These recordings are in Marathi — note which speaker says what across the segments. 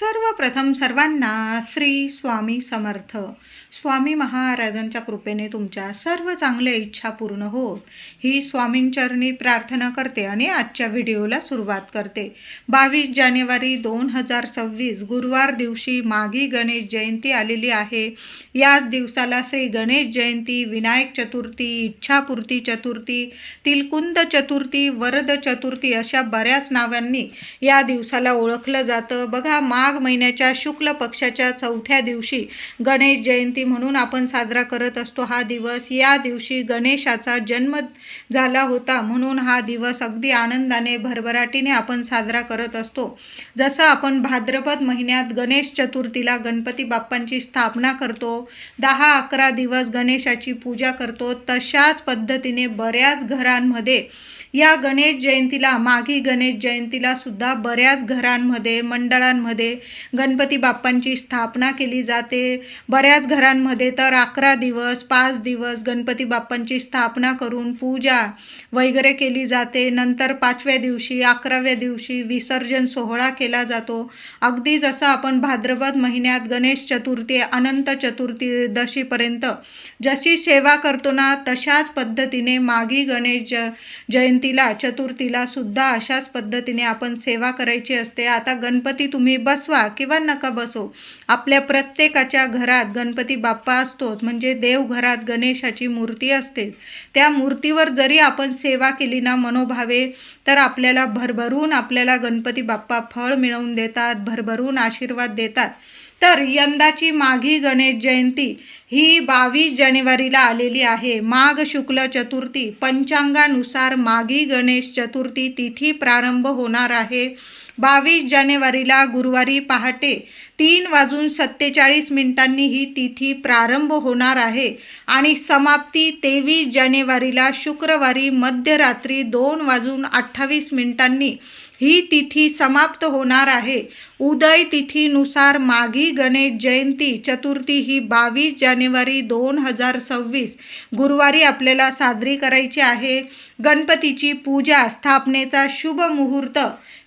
Speaker 1: सर्वप्रथम सर्वांना श्री स्वामी समर्थ. स्वामी महाराजांच्या कृपेने तुमच्या सर्व चांगल्या इच्छा पूर्ण होत. ही स्वामींचरणी प्रार्थना करते आणि आजच्या व्हिडिओला सुरुवात करते. बावीस जानेवारी दोन हजार सव्वीस गुरुवार दिवशी माघी गणेश जयंती आलेली आहे. याच दिवसाला श्री गणेश जयंती विनायक चतुर्थी इच्छापूर्ती चतुर्थी तिलकुंद चतुर्थी वरद चतुर्थी अशा बऱ्याच नावांनी या दिवसाला ओळखलं जातं. बघा माघ महिन्याच्या शुक्ल पक्षाच्या चौथ्या दिवशी गणेश जयंती म्हणून आपण साजरा करत असतो. हा दिवस या दिवशी गणेशाचा जन्म झाला होता म्हणून हा दिवस अगदी आनंदाने भरभराटीने आपण साजरा करत असतो. जसं आपण भाद्रपद महिन्यात गणेश चतुर्थीला गणपती बाप्पांची स्थापना करतो दहा अकरा दिवस गणेशाची पूजा करतो तशाच पद्धतीने बऱ्याच घरांमध्ये या गणेश जयंतीला माघी गणेश जयंतीला सुद्धा बऱ्याच घरांमध्ये मंडळांमध्ये गणपती बाप्पांची स्थापना केली जाते. बऱ्याच घरांमध्ये तर अकरा दिवस पाच दिवस गणपती बाप्पांची स्थापना करून पूजा वगैरे केली जाते. नंतर पाचव्या दिवशी अकराव्या दिवशी विसर्जन सोहळा केला जातो. अगदी जसं आपण भाद्रपद महिन्यात गणेश चतुर्थी अनंत चतुर्थी दशीपर्यंत जशी सेवा करतो ना तशाच पद्धतीने माघी गणेश ज जयंती जयंतीला चतुर्थीला सुद्धा अशाच पद्धतीने आपण सेवा करायची असते. आता गणपती तुम्ही बसवा किंवा नका बसो आपल्या प्रत्येकाच्या घरात गणपती बाप्पा असतोच. म्हणजे देवघरात गणेशाची मूर्ती असतेच. त्या मूर्तीवर जरी आपण सेवा केली ना मनोभावे तर आपल्याला भरभरून आपल्याला गणपती बाप्पा फळ मिळवून देतात भरभरून आशीर्वाद देतात. तर यंदाची माघी गणेश जयंती ही बावीस जानेवारीला आलेली आहे. माघ शुक्ल चतुर्थी पंचांगानुसार माघी गणेश चतुर्थी तिथी प्रारंभ होणार आहे. बावीस जानेवारीला गुरुवारी पहाटे तीन वाजून सत्तेचाळीस मिनिटांनी ही तिथी प्रारंभ होणार आहे आणि समाप्ती तेवीस जानेवारीला शुक्रवारी मध्यरात्री दोन वाजून अठ्ठावीस मिनिटांनी ही तिथी समाप्त होणार आहे. उदय तिथीनुसार माघी गणेश जयंती चतुर्थी ही बावीस जानेवारी दोन हजार सव्वीस. गुरुवारी आपल्याला साजरी करायची आहे. गणपतीची पूजा स्थापनेचा शुभ मुहूर्त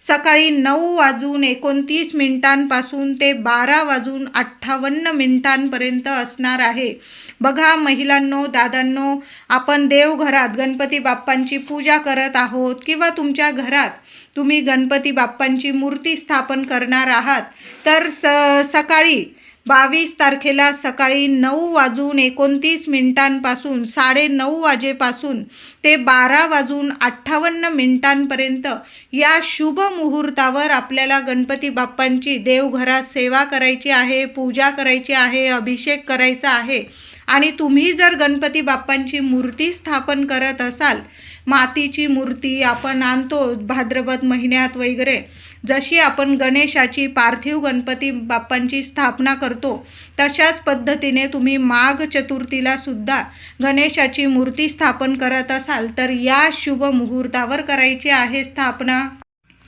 Speaker 1: सकाळी नऊ वाजून एकोणतीस मिनिटांपासून ते बारा वाजून अठ्ठावन्न मिनिटांपर्यंत असणार आहे. बघा महिलांनो दादांनो आपण देवघरात गणपती बाप्पांची पूजा करत आहोत किंवा तुमच्या घरात तुम्ही गणपती बाप्पांची मूर्ती स्थापन करणार आहात तर स सकाळी बावीस तारखेला सकाळी नऊ वाजून एकोणतीस मिनिटांपासून साडे नऊ वाजेपासून ते बारा वाजून अठ्ठावन्न मिनिटांपर्यंत या शुभ मुहूर्तावर आपल्याला गणपती बाप्पांची देवघरात सेवा करायची आहे पूजा करायची आहे अभिषेक करायचा आहे. आणि तुम्ही जर गणपती बाप्पांची मूर्ती स्थापन करत असाल मातीची मूर्ती आपण आणतो भाद्रपद महिन्यात वगैरे. जशी आपण गणेशाची पार्थिव गणपती बाप्पांची स्थापना करतो तशाच पद्धतीने तुम्ही माघ चतुर्थीला सुद्धा गणेशाची मूर्ती स्थापन करत असाल तर या शुभ मुहूर्तावर करायची आहे स्थापना.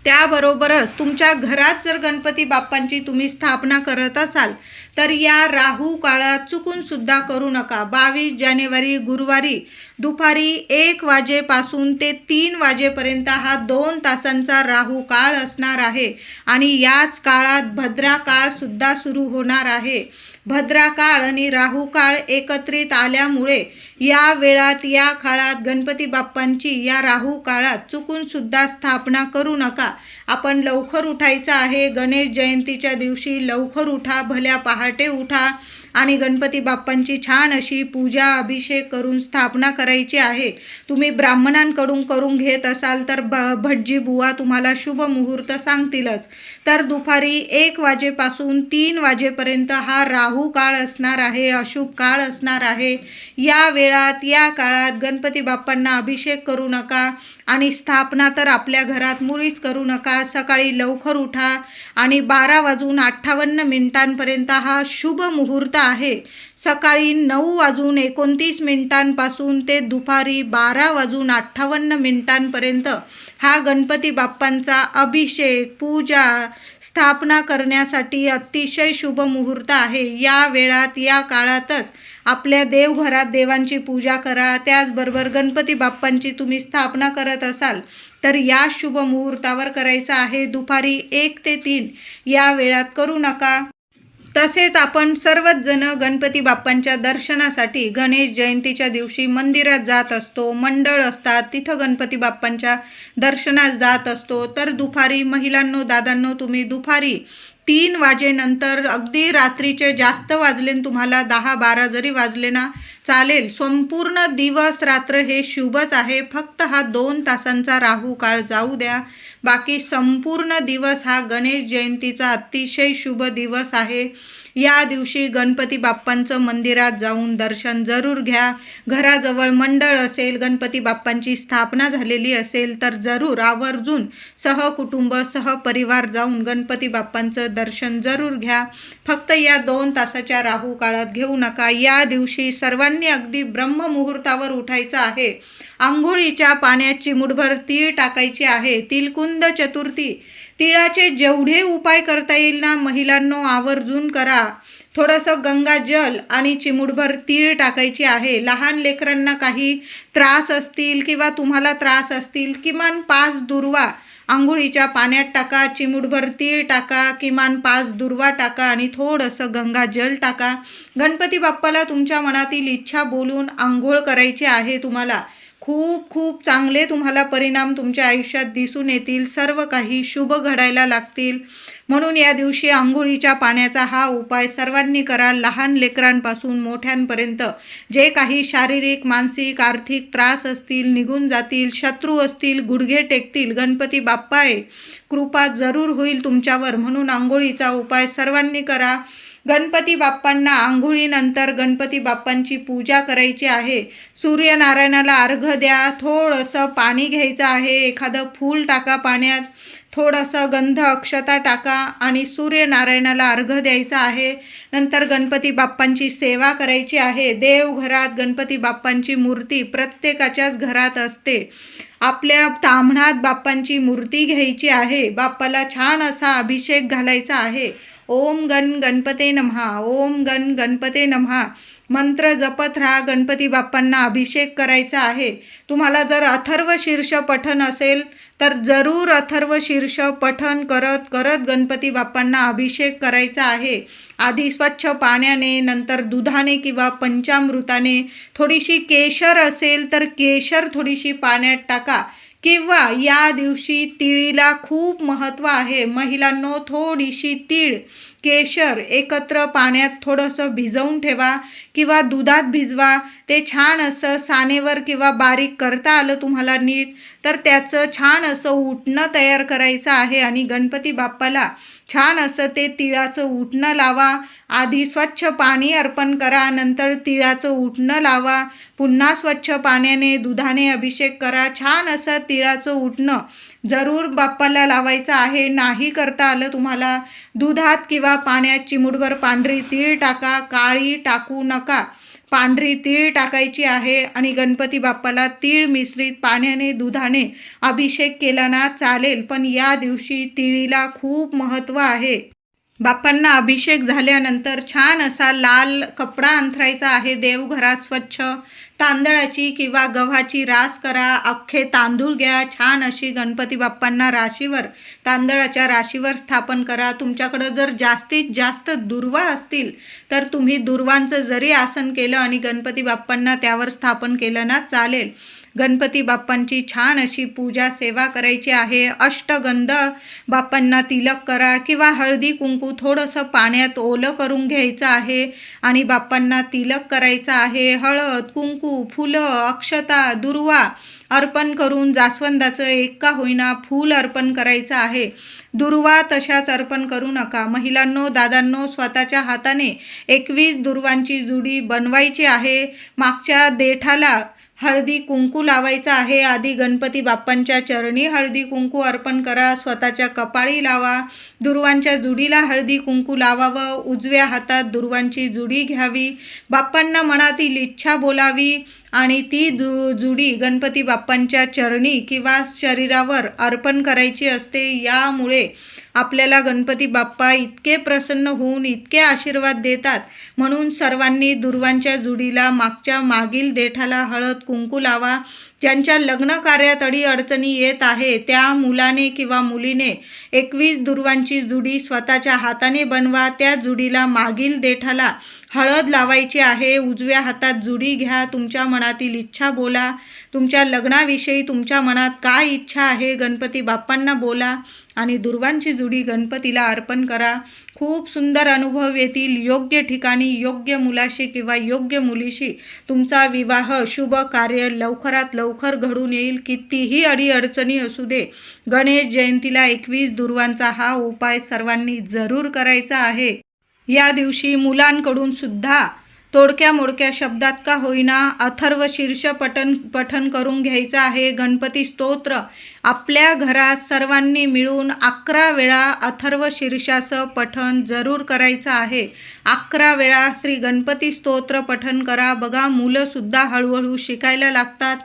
Speaker 1: त्याबरोबरच तुमच्या घरात जर गणपती बाप्पांची तुम्ही स्थापना करत असाल तर या राहू काळात चुकून सुद्धा करू नका. बावीस जानेवारी गुरुवारी दुपारी एक वाजेपासून ते तीन वाजेपर्यंत हा दोन तासांचा राहू काळ असणार आहे आणि याच काळात भद्रा काळ सुद्धा सुरू होणार आहे. भद्रा काळ आणि राहू काळ एकत्रित आल्यामुळे या वेळात या काळात गणपती बाप्पांची या राहू काळात चुकूनसुद्धा स्थापना करू नका. आपण लवकर उठायचं आहे. गणेश जयंतीच्या दिवशी लवकर उठा भल्या पहाटे उठा आणि गणपती बाप्पांची छान अशी पूजा अभिषेक करून स्थापना करायची आहे. तुम्ही ब्राह्मणांकडून करून घेत असाल तर ब भटजी बुवा तुम्हाला शुभ मुहूर्त सांगतीलच. तर दुपारी एक वाजेपासून तीन वाजेपर्यंत हा राहू काळ असणार आहे अशुभ काळ असणार आहे. या वेळात या काळात गणपती बाप्पांना अभिषेक करू नका. आणि स्थापना तर आपल्या घरात मुळीच करू नका. सकाळी लवकर उठा आणि बारा वाजून अठ्ठावन्न मिनिटांपर्यंत हा शुभ मुहूर्त आहे. सकाळी नऊ वाजून एकोणतीस मिनिटांपासून ते दुपारी बारा वाजून अठ्ठावन्न मिनिटांपर्यंत हा गणपती बाप्पांचा अभिषेक पूजा स्थापना करण्यासाठी अतिशय शुभ मुहूर्त आहे. या वेळात या काळातच आपल्या देवघरात देवांची पूजा करा. त्याचबरोबर गणपती बाप्पांची तुम्ही स्थापना करा. करत असाल तर या शुभ मुहूर्तावर करायचं आहे दुपारी एक ते तीन. या वेळात करू नका. तसेच आपण सर्वच जण गणपती बाप्पांच्या दर्शनासाठी गणेश जयंतीच्या दिवशी मंदिरात जात असतो मंडळ असतात तिथं गणपती बाप्पांच्या दर्शनात जात असतो. तर दुपारी महिलांनो दादांनो तुम्ही दुपारी तीन वाजेनंतर अगदी रात्रीचे जास्त वाजले तुम्हाला दहा बारा जरी वाजले ना चालेल. संपूर्ण दिवस रात्र हे शुभच आहे. फक्त हा दोन तासांचा राहू काळ जाऊ द्या. बाकी संपूर्ण दिवस हा गणेश जयंतीचा अतिशय शुभ दिवस आहे. या दिवशी गणपती बाप्पांचं मंदिरात जाऊन दर्शन जरूर घ्या. घराजवळ मंडळ असेल गणपती बाप्पांची स्थापना झालेली असेल तर जरूर आवर्जून सहकुटुंब सहपरिवार जाऊन गणपती बाप्पांचं दर्शन जरूर घ्या. फक्त या दोन तासाच्या राहू काळात घेऊ नका. या दिवशी सर्वांनी अगदी ब्रह्ममुहूर्तावर उठायचं आहे. आंघोळीच्या पाण्याची मुठभर तीळ टाकायची आहे. तिलकुंद चतुर्थी तिळाचे जेवढे उपाय करता येईल ना महिलांनो आवर्जून करा. थोडंसं गंगाजल आणि चिमुडभर तीळ टाकायची आहे. लहान लेकरांना काही त्रास असतील किंवा तुम्हाला त्रास असतील किमान पाच दुर्वा आंघोळीच्या पाण्यात टाका चिमुडभर तीळ टाका किमान पाच दुर्वा टाका आणि थोडंसं गंगाजल टाका. गणपती बाप्पाला तुमच्या मनातील इच्छा बोलून आंघोळ करायची आहे तुम्हाला. खूप खूप चांगले तुम्हाला परिणाम तुमच्या आयुष्यात दिसून येतील. सर्व काही शुभ घडायला लागतील. म्हणून या दिवशी आंघोळीच्या पाण्याचा हा उपाय सर्वांनी करा. लहान लेकरांपासून मोठ्यांपर्यंत जे काही शारीरिक मानसिक आर्थिक त्रास असतील निघून जातील शत्रू असतील गुडघे टेकतील गणपती बाप्पा आहे कृपा जरूर होईल तुमच्यावर. म्हणून आंघोळीचा उपाय सर्वांनी करा. गणपती बाप्पांना आंघोळीनंतर गणपती बाप्पांची पूजा करायची आहे. सूर्यनारायणाला अर्घ द्या थोडंसं पाणी घ्यायचं आहे एखादं फूल टाका पाण्यात थोडंसं गंध अक्षता टाका आणि सूर्यनारायणाला अर्घ द्यायचा आहे. नंतर गणपती बाप्पांची सेवा करायची आहे. देवघरात गणपती बाप्पांची मूर्ती प्रत्येकाच्याच घरात असते. आपल्या ताम्हणात बाप्पांची मूर्ती घ्यायची आहे. बाप्पाला छान असा अभिषेक घालायचा आहे. ओम गण गणपते नमहा ओम गण गणपते नमहा. मंत्र जपत राहा गणपती बाप्पांना अभिषेक करायचा आहे. तुम्हाला जर अथर्व शीर्ष पठन असेल तर जरूर अथर्व शीर्ष पठन करत करत गणपती बाप्पांना अभिषेक करायचा आहे. आधी स्वच्छ पाण्याने नंतर दुधाने किंवा पंचामृताने थोडीशी केशर असेल तर केशर थोडीशी पाण्यात टाका. किंवा या दिवशी तिळीला खूप महत्त्व आहे. महिलांनो थोडीशी तीळ केशर एकत्र पाण्यात थोडंसं भिजवून ठेवा किंवा दुधात भिजवा. ते छान असं सानेवर किंवा बारीक करता आलं तुम्हाला नीट तर त्याचं छान असं उठणं तयार करायचं आहे. आणि गणपती बाप्पाला छान असं ते तिळाचं उठणं लावा. आधी स्वच्छ पाणी अर्पण करा नंतर तिळाचं उठणं लावा. पुन्हा स्वच्छ पाण्याने दुधाने अभिषेक करा. छान असं तिळाचं उठणं जरूर बाप्पाला लावायचं आहे. नाही करता आलं तुम्हाला. दुधात किंवा पाण्यात चिमुटभर पांढरी तीळ टाका. काळी टाकू नका. पांढरी तीळ टाकायची आहे आणि गणपती बाप्पाला तीळ मिश्रित पाण्याने दुधाने अभिषेक केला ना चालेल पण या दिवशी तिळीला खूप महत्त्व आहे. बाप्पांना अभिषेक झाल्यानंतर छान असा लाल कपडा अंथरायचा आहे देवघरात स्वच्छ तांदळाची किंवा गव्हाची रास करा अख्खे तांदूळ घ्या छान अशी गणपती बाप्पांना राशीवर तांदळाच्या राशीवर स्थापन करा. तुमच्याकडं जर जास्तीत जास्त दुर्वा असतील तर तुम्ही दुर्वांचं जरी आसन केलं आणि गणपती बाप्पांना त्यावर स्थापन केलं ना चालेल. गणपती बाप्पांची छान अशी पूजा सेवा करायची आहे. अष्टगंध बाप्पांना तिलक करा किंवा हळदी कुंकू थोडंसं पाण्यात ओलं करून घ्यायचं आहे आणि बाप्पांना तिलक करायचं आहे. हळद कुंकू फुलं अक्षता दुर्वा अर्पण करून जास्वंदाचं एक का होईना फूल अर्पण करायचं आहे. दुर्वा तशाच अर्पण करू नका. महिलांनो दादांनो स्वतःच्या हाताने एकवीस दुर्वांची जुडी बनवायची आहे. मागच्या देठाला हळदी कुंकू लावायचं आहे. आधी गणपती बाप्पांच्या चरणी हळदी कुंकू अर्पण करा. स्वतःच्या कपाळी लावा. दुर्वांच्या जुडीला हळदी कुंकू लावावं. उजव्या हातात दुर्वांची जुडी घ्यावी. बाप्पांना मनातील इच्छा बोलावी. आणि ती दु जुडी गणपती बाप्पांच्या चरणी किंवा शरीरावर अर्पण करायची असते यामुळे आपल्याला गणपती बाप्पा इतके प्रसन्न होऊन इतके आशीर्वाद देतात. म्हणून सर्वांनी दुर्वांच्या जुडीला मागच्या मागील देठाला हळद कुंकू लावा ज्यांच्या लग्न कार्यात अडी अडचणी येत आहे त्या मुलाने किंवा मुलीने एकवीस दुर्वांची जुडी स्वतःच्या हाताने बनवा त्या जुडीला मागील देठाला हळद लावायची आहे उजव्या हातात जुडी घ्या तुमच्या मनातील इच्छा बोला तुमच्या लग्नाविषयी तुमच्या मनात काय इच्छा आहे गणपती बाप्पांना बोला आणि दुर्वांची जुडी गणपतीला अर्पण करा. खूप सुंदर अनुभव येतील. योग्य ठिकाणी योग्य मुलाशी किंवा योग्य मुलीशी तुमचा विवाह शुभ कार्य लवकरात लवकर घडून येईल. कितीही अडीअडचणी असू दे. गणेश जयंतीला एकवीस दुर्वांचा हा उपाय सर्वांनी जरूर करायचा आहे. या दिवशी मुलांकडून सुद्धा तोडक्या मोडक्या शब्दात का होईना अथर्व शीर्ष पठन पठन करून घ्यायचं आहे. गणपती स्तोत्र. आपल्या घरात सर्वांनी मिळून अकरा वेळा अथर्व शीर्षाचं पठन जरूर करायचं आहे. अकरा वेळा श्री गणपती स्तोत्र पठन करा. बघा मुलंसुद्धा हळूहळू शिकायला लागतात.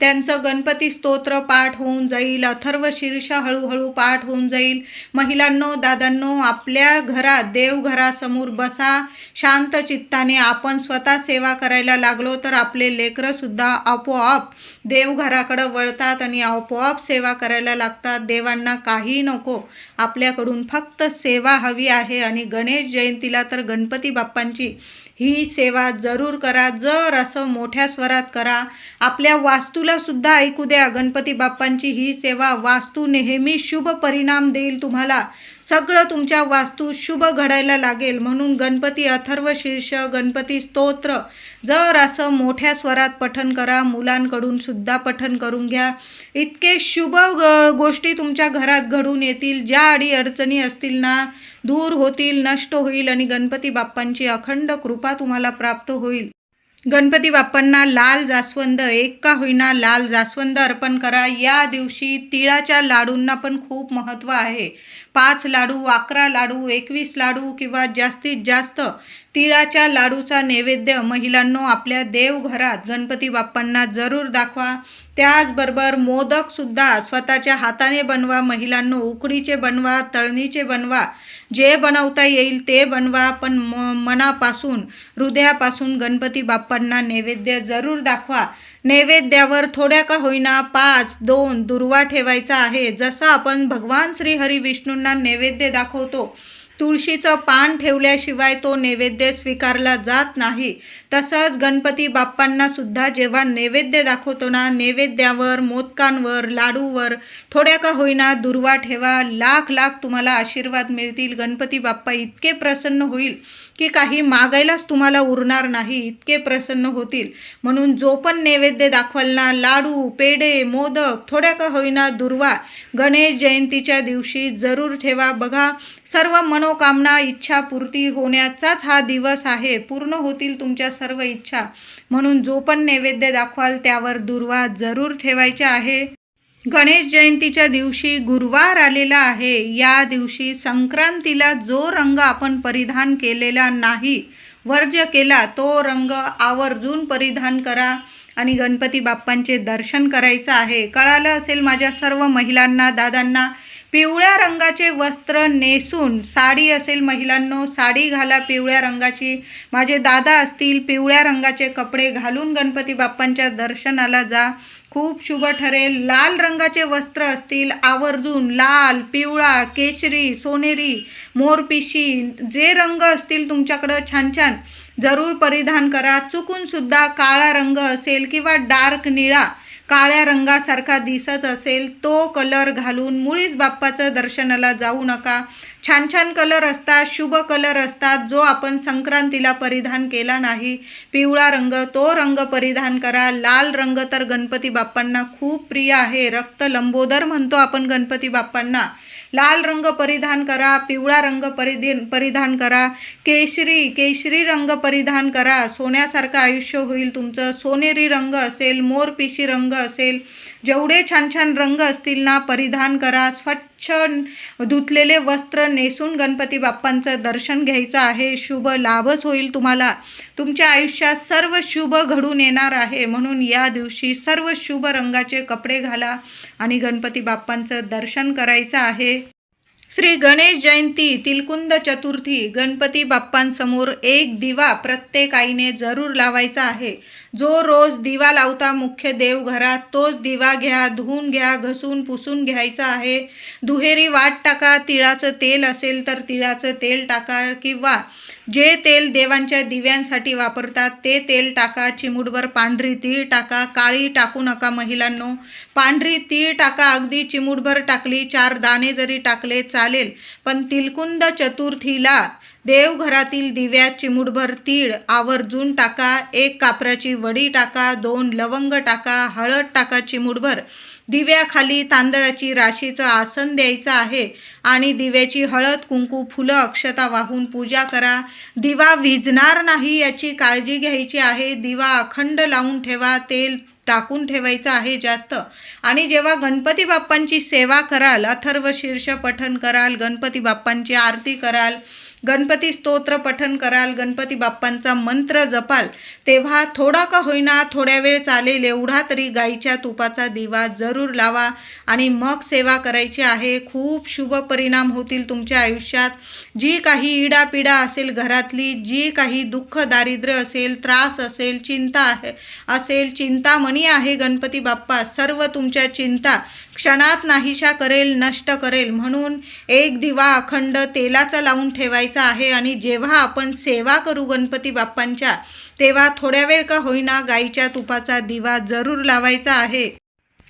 Speaker 1: त्यांचं गणपती स्तोत्र पाठ होऊन जाईल अथर्व शीर्ष हळूहळू पाठ होऊन जाईल. महिलांनो दादांनो आपल्या घरात देवघरासमोर बसा. शांत चित्ताने आपण स्वतः सेवा करायला लागलो तर आपले लेकरंसुद्धा आपोआप देवघराकडं वळतात आणि आपोआप सेवा करायला लागतात. देवांना काही नको. आपल्याकडून फक्त सेवा हवी आहे आणि गणेश जयंतीला तर गणपती बाप्पांची ही सेवा जरूर करा. जर असं मोठ्या स्वरात करा. आपल्या वास्तूला सुद्धा ऐकू द्या. गणपती बाप्पांची ही सेवा वास्तू नेहमी शुभ परिणाम देईल तुम्हाला. सगळं तुमच्या वास्तू शुभ घडायला लागेल म्हणून गणपती अथर्व शीर्ष गणपती स्तोत्र. जर असं मोठ्या स्वरात पठन करा मुलांकडून सुद्धा पठन करून घ्या. इतके शुभ ग गोष्टी तुमच्या घरात घडून येतील. ज्या अडी अडचणी असतील ना दूर होतील नष्ट होईल आणि गणपती बाप्पांची अखंड कृपा तुम्हाला प्राप्त होईल. गणपती बाप्पांना लाल जास्वंद एक का होईना लाल जास्वंद अर्पण करा. या दिवशी तिळाच्या लाडूंना पण खूप महत्त्व आहे. पाच लाडू अकरा लाडू एकवीस लाडू किंवा जास्तीत जास्त तिळाच्या लाडूचा नैवेद्य महिलांनो आपल्या देवघरात गणपती बाप्पांना जरूर दाखवा. त्याचबरोबर मोदकसुद्धा स्वतःच्या हाताने बनवा महिलांनो उकडीचे बनवा तळणीचे बनवा. जे बनवता येईल ते बनवा पण म मनापासून हृदयापासून गणपती बाप्पांना नैवेद्य जरूर दाखवा. नैवेद्यावर थोड्या का होईना पाच दोन दुर्वा ठेवायचा आहे. जसं आपण भगवान श्री हरी विष्णूंना नैवेद्य दाखवतो तुळशीचं पान ठेवल्याशिवाय तो नैवेद्य स्वीकारला जात नाही. तसंच गणपती बाप्पांना सुद्धा जेव्हा नैवेद्य दाखवतो ना नैवेद्यावर मोदकांवर लाडूवर थोड्या का होईना दुर्वा ठेवा लाख लाख तुम्हाला आशीर्वाद मिळतील. गणपती बाप्पा इतके प्रसन्न होईल. की काही मागायलाच तुम्हाला उरणार नाही इतके प्रसन्न होतील. म्हणून जो पण नैवेद्य दाखवाल ना लाडू पेढे मोदक थोड्या का होईना दुर्वा गणेश जयंतीच्या दिवशी जरूर ठेवा. बघा सर्व मनोकामना इच्छा पूर्ती होण्याचाच हा दिवस आहे. पूर्ण होतील तुमच्या सर्व इच्छा. म्हणून जो पण नैवेद्य दाखवाल त्यावर दुर्वा जरूर ठेवायच्या आहे. गणेश जयंतीच्या दिवशी गुरुवार आलेला आहे. या दिवशी संक्रांतीला जो रंग आपण परिधान केलेला नाही वर्ज्य केला तो रंग आवर्जून परिधान करा आणि गणपती बाप्पांचे दर्शन करायचं आहे. कळालं असेल माझ्या सर्व महिलांना दादांना पिवळ्या रंगाचे वस्त्र नेसून साडी असेल महिलांनो साडी घाला पिवळ्या रंगाची. माझे दादा असतील पिवळ्या रंगाचे कपडे घालून गणपती बाप्पांच्या दर्शनाला जा. खूप शुभ ठरेल. लाल रंगाचे वस्त्र असतील. आवर्जून लाल पिवळा केशरी सोनेरी मोरपिशी जे रंग असतील तुमच्याकडं छान छान. जरूर परिधान करा. चुकूनसुद्धा काळा रंग असेल किंवा डार्क निळा काळ्या रंगासारखा दिसत असेल तो कलर घालून मुळीच बाप्पाचं दर्शनाला जाऊ नका. छान छान कलर असतात शुभ कलर असतात. जो आपण संक्रांतीला परिधान केला नाही पिवळा रंग तो रंग परिधान करा. लाल रंग तर गणपती बाप्पांना खूप प्रिय आहे. रक्त लंबोदर म्हणतो आपण गणपती बाप्पांना. लाल रंग परिधान करा पिवळा रंग परिधान परिधान करा. केशरी केशरी रंग परिधान करा. सोन्यासारखं आयुष्य होईल तुमचं. सोनेरी रंग असेल मोरपिशी रंग असेल. जेवढे छान छान रंग असतील ना परिधान करा. स्वच्छ धुतलेले वस्त्र नेसून गणपती बाप्पांचं दर्शन घ्यायचं आहे. शुभ लाभच होईल तुम्हाला. तुमच्या आयुष्यात सर्व शुभ घडून येणार आहे. म्हणून या दिवशी सर्व शुभ रंगाचे कपडे घाला आणि गणपती बाप्पांचं दर्शन करायचं आहे. श्री गणेश जयंती तिलकुंद चतुर्थी गणपती बाप्पांसमोर एक दिवा प्रत्येक आईने जरूर लावायचा आहे. जो रोज दिवा लावता मुख्य देवघरात तोच दिवा घ्या धुवून घ्या घसून पुसून घ्यायचा आहे. दुहेरी वाट टाका तिळाचं तेल असेल तर तिळाचं तेल टाका किंवा जे तेल देवांच्या दिव्यांसाठी वापरतात ते तेल टाका चिमूटभर पांढरी तीळ टाका काळी टाकू नका महिलांनो. पांढरी तीळ टाका अगदी चिमूटभर टाकली चार दाणे जरी टाकले चालेल पण तिलकुंद चतुर्थीला देवघरातील दिव्यात चिमूटभर तीळ आवर्जून टाका एक कापराची वडी टाका दोन लवंग टाका हळद टाका चिमूटभर. दिव्याखाली तांदळाची राशीचं आसन द्यायचं आहे आणि दिव्याची हळद कुंकू फुलं अक्षता वाहून पूजा करा. दिवा विझणार नाही याची काळजी घ्यायची आहे. दिवा अखंड लावून ठेवा तेल टाकून ठेवायचं आहे जास्त. आणि जेव्हा गणपती बाप्पांची सेवा कराल अथर्व शीर्ष पठन कराल गणपती बाप्पांची आरती कराल गणपती स्तोत्र पठन कराल गणपती बाप्पांचा मंत्र जपाल तेव्हा थोडा का होईना थोड्या वेळ चालेल एवढा तरी गाईच्या तुपाचा दिवा जरूर लावा. आणि मग सेवा करायची आहे. खूप शुभ परिणाम होतील तुमच्या आयुष्यात. जी काही इडापिडा असेल घरातली जी काही दुःख दारिद्र्य असेल त्रास असेल चिंता आहे असेल चिंतामणी आहे गणपती बाप्पा सर्व तुमच्या चिंता क्षणात नाहीशा करेल नष्ट करेल. म्हणून एक दिवा अखंड तेलाचा लावून ठेवायचा आहे. आणि जेव्हा आपण सेवा करू गणपती बाप्पांच्या तेव्हा थोड्या वेळ का होईना गाईच्या तुपाचा दिवा जरूर लावायचा आहे.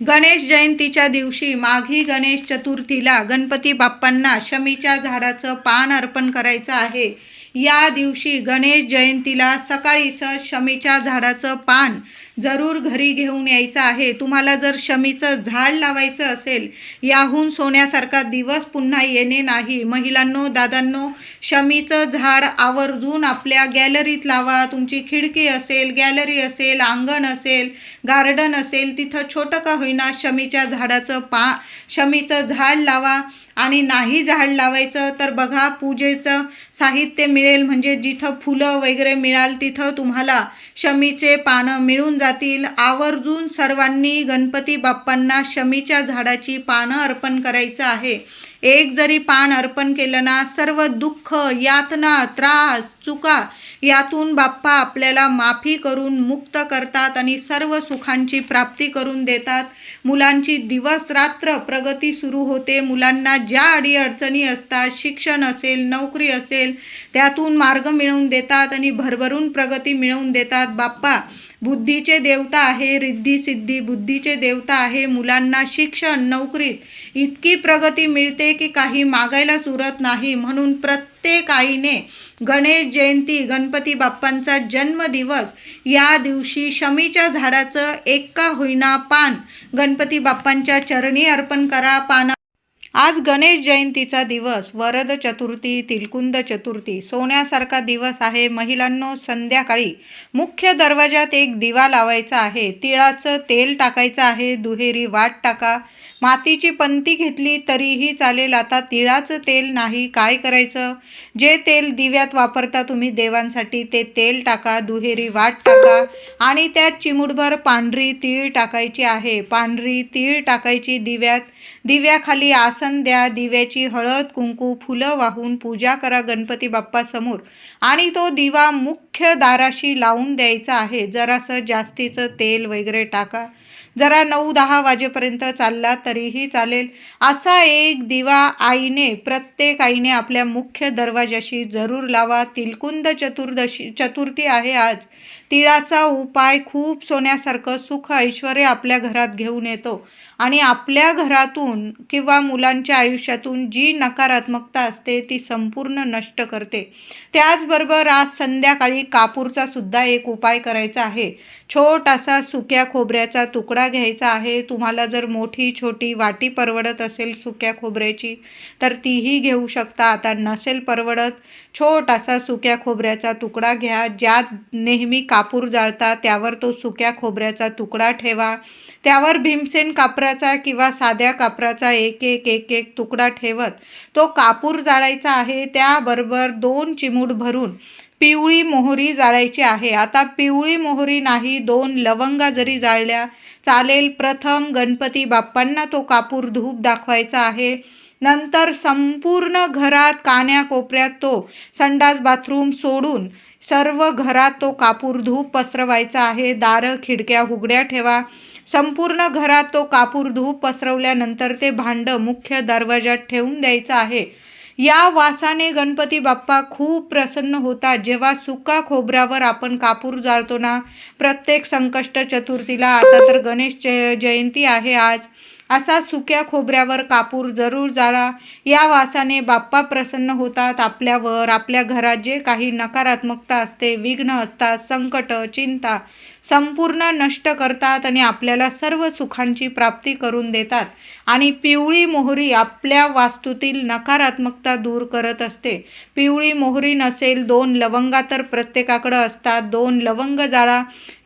Speaker 1: गणेश जयंतीच्या दिवशी माघी गणेश चतुर्थीला गणपती बाप्पांना शमीच्या झाडाचं पान अर्पण करायचं आहे. या दिवशी गणेश जयंतीला सकाळी स शमीच्या झाडाचं पान जरूर घरी घेऊन यायचं आहे. तुम्हाला जर शमीचं झाड लावायचं असेल याहून सोन्यासारखा दिवस पुन्हा येणे नाही. महिलांनो दादांनो शमीचं झाड आवर्जून आपल्या गॅलरीत लावा. तुमची खिडकी असेल गॅलरी असेल अंगण असेल गार्डन असेल तिथं छोटं का होईना शमीच्या झाडाचं पा शमीचं झाड लावा. आणि नाही झाड लावायचं तर बघा पूजेचं साहित्य मिळेल. म्हणजे जिथं फुलं वगैरे मिळाल तिथं तुम्हाला शमीचे पानं मिळून जातील. आवर्जून सर्वांनी गणपती बाप्पांना शमीच्या झाडाची पानं अर्पण करायचं आहे. एक जरी पान अर्पण केलं ना सर्व दुःख यातना त्रास चुका यातून बाप्पा आपल्याला माफी करून मुक्त करतात आणि सर्व सुखांची प्राप्ती करून देतात. मुलांची दिवस रात्र प्रगती सुरू होते. मुलांना ज्या अडीअडचणी असतात शिक्षण असेल नोकरी असेल त्यातून मार्ग मिळवून देतात आणि भरभरून प्रगती मिळवून देतात. बाप्पा बुद्धीचे देवता आहे रिद्धी सिद्धी बुद्धीचे देवता आहे मुलांना शिक्षण नोकरीत इतकी प्रगती मिळते की काही मागायलाच उरत नाही. म्हणून प्रत्येक आईने गणेश जयंती गणपती बाप्पांचा जन्मदिवस या दिवशी शमीच्या झाडाचं एक का होईना पान गणपती बाप्पांच्या चरणी अर्पण करा पाना आज गणेश जयंतीचा दिवस वरद चतुर्थी तिलकुंद चतुर्थी सोन्यासारखा दिवस आहे. महिलांनो संध्याकाळी मुख्य दरवाजात एक दिवा लावायचा आहे. तिळाचं तेल टाकायचं आहे. दुहेरी वाट टाका. मातीची पंती घेतली तरीही चालेल आता तिळाचं तेल नाही काय करायचं? जे तेल दिव्यात वापरता तुम्ही देवांसाठी ते तेल टाका दुहेरी वाट टाका आणि त्यात चिमूटभर पांढरी तीळ टाकायची आहे. पांढरी तीळ टाकायची दिव्यात. दिव्याखाली आसन द्या दिव्याची हळद कुंकू फुलं वाहून पूजा करा गणपती बाप्पासमोर आणि तो दिवा मुख्य दाराशी लावून द्यायचा आहे. जरासं जास्तीचं तेल वगैरे टाका. जरा नऊ दहा वाजेपर्यंत चालला तरीही चालेल. असा एक दिवा आईने प्रत्येक आईने आपल्या मुख्य दरवाजाशी जरूर लावा. तिलकुंद चतुर्दशी चतुर्थी आहे आज. तिळाचा उपाय खूप सोन्यासारखं सुख ऐश्वर आपल्या घरात घेऊन येतो. आणि आपल्या घरातून किंवा मुलांच्या आयुष्यातून जी नकारात्मकता असते ती संपूर्ण नष्ट करते. त्याचबरोबर आज संध्याकाळी कापूरचा सुद्धा एक उपाय करायचा आहे. छोटासा सुक्या खोबऱ्याचा तुकडा घ्यायचा आहे. तुम्हाला जर मोठी छोटी वाटी परवडत असेल सुक्या खोबऱ्याची तर तीही घेऊ शकता. आता नसेल परवडत छोटासा सुक्या खोबऱ्याचा तुकडा घ्या. ज्यात नेहमी कापूर जाळता त्यावर तो सुक्या खोबऱ्याचा तुकडा ठेवा. त्यावर भीमसेन कापराचा किंवा साध्या कापराचा एक एक एक एक तुकडा ठेवत तो कापूर जाळायचा आहे. त्याबरोबर दोन चिमूट भरून पिवळी मोहरी जाळायची आहे. आता पिवळी मोहरी नाही दोन लवंगा जरी जाळल्या चालेल प्रथम गणपती बाप्पांना तो कापूर धूप दाखवायचा आहे. नंतर संपूर्ण घरात कान्या कोपऱ्यात तो संडास बाथरूम सोडून सर्व घरात तो कापूर धूप पसरवायचा आहे. दारं खिडक्या उघड्या ठेवा. संपूर्ण घरात तो कापूर धूप पसरवल्यानंतर ते भांडं मुख्य दरवाजात ठेवून द्यायचं आहे. या वासाने गणपती बाप्पा खूप प्रसन्न होतात. जेव्हा सुका खोबऱ्यावर आपण कापूर जाळतो ना प्रत्येक संकष्ट चतुर्थीला आता तर गणेश जय जयंती आहे आज. असा सुक्या खोबऱ्यावर कापूर जरूर जाळा. या वासाने बाप्पा प्रसन्न होतात आपल्यावर. आपल्या घरात जे काही नकारात्मकता असते विघ्न असतात संकट चिंता संपूर्ण नष्ट करतात आणि आपल्याला सर्व सुखांची प्राप्ती करून देतात. आणि पिवळी मोहरी आपल्या वास्तूतील नकारात्मकता दूर करत असते. पिवळी मोहरी नसेल दोन लवंगा तर प्रत्येकाकडं असतात. दोन लवंग जाळा.